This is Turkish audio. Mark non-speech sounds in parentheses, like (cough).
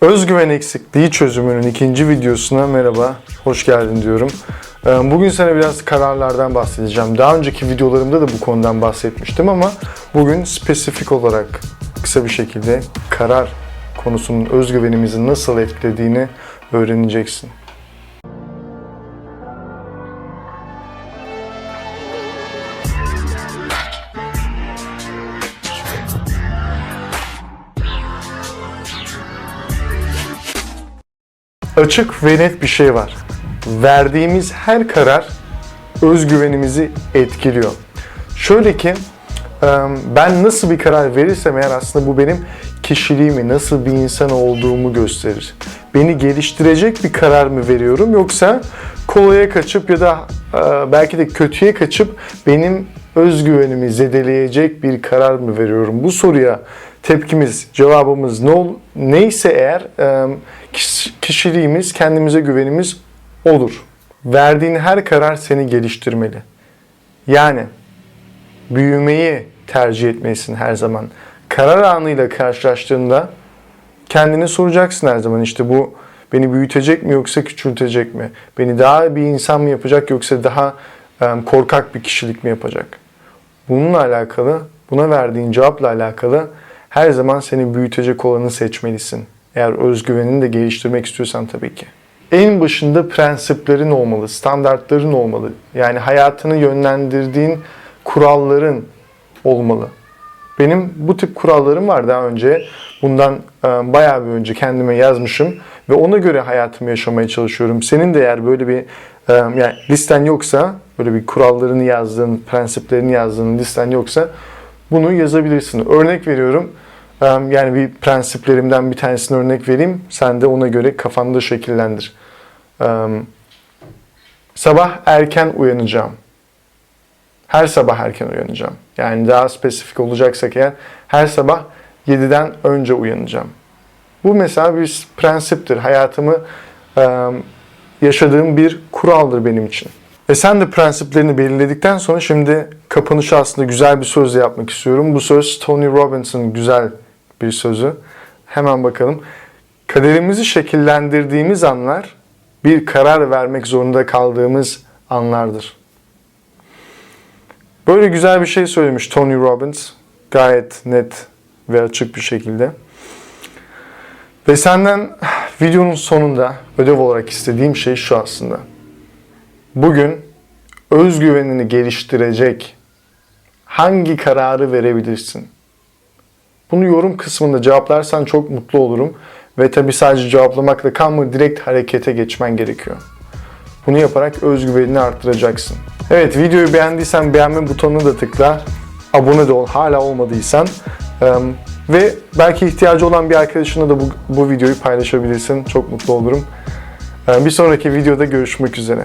Özgüven eksikliği çözümünün ikinci videosuna merhaba, hoş geldin diyorum. Ee, Bugün sana biraz kararlardan bahsedeceğim. Daha önceki videolarımda da bu konudan bahsetmiştim ama bugün spesifik olarak kısa bir şekilde karar konusunun özgüvenimizi nasıl etkilediğini öğreneceksin. Açık ve net bir şey var. Verdiğimiz her karar özgüvenimizi etkiliyor. Şöyle ki ben nasıl bir karar verirsem eğer aslında bu benim kişiliğimi, nasıl bir insan olduğumu gösterir. Beni geliştirecek bir karar mı veriyorum yoksa kolaya kaçıp ya da belki de kötüye kaçıp benim özgüvenimi zedeleyecek bir karar mı veriyorum? Bu soruya tepkimiz, cevabımız ne ol, neyse eğer kiş- kişiliğimiz, kendimize güvenimiz olur. Verdiğin her karar seni geliştirmeli. Yani büyümeyi tercih etmelisin her zaman. Karar anıyla karşılaştığında kendine soracaksın her zaman işte bu beni büyütecek mi yoksa küçültecek mi? Beni daha bir insan mı yapacak yoksa daha korkak bir kişilik mi yapacak? Bununla alakalı, buna verdiğin cevapla alakalı her zaman seni büyütecek olanı seçmelisin. Eğer özgüvenini de geliştirmek istiyorsan tabii ki. En başında prensiplerin olmalı, standartların olmalı. Yani hayatını yönlendirdiğin kuralların olmalı. Benim bu tip kurallarım var daha önce. Bundan e, bayağı bir önce kendime yazmışım ve ona göre hayatımı yaşamaya çalışıyorum. Senin de eğer böyle bir e, yani listen yoksa, böyle bir kurallarını yazdığın, prensiplerini yazdığın listen yoksa bunu yazabilirsin. Örnek veriyorum. Yani bir prensiplerimden bir tanesini örnek vereyim. Sen de ona göre kafanda şekillendir. Sabah erken uyanacağım. Her sabah erken uyanacağım. Yani daha spesifik olacaksak eğer her sabah 7'den önce uyanacağım. Bu mesela bir prensiptir. Hayatımı yaşadığım bir kuraldır benim için. E sen de prensiplerini belirledikten sonra şimdi kapanışı aslında güzel bir sözle yapmak istiyorum. Bu söz Tony Robbins'ın güzel bir sözü. Hemen bakalım. Kaderimizi şekillendirdiğimiz anlar bir karar vermek zorunda kaldığımız anlardır. Böyle güzel bir şey söylemiş Tony Robbins. Gayet net ve açık bir şekilde. Ve senden (sighs) videonun sonunda ödev olarak istediğim şey şu aslında. Bugün özgüvenini geliştirecek hangi kararı verebilirsin? Bunu yorum kısmında cevaplarsan çok mutlu olurum. Ve tabi sadece cevaplamakla kalma direkt harekete geçmen gerekiyor. Bunu yaparak özgüvenini arttıracaksın. Evet videoyu beğendiysen beğenme butonuna da tıkla. Abone de ol hala olmadıysan. Ve belki ihtiyacı olan bir arkadaşına da bu, bu videoyu paylaşabilirsin. Çok mutlu olurum. Bir sonraki videoda görüşmek üzere.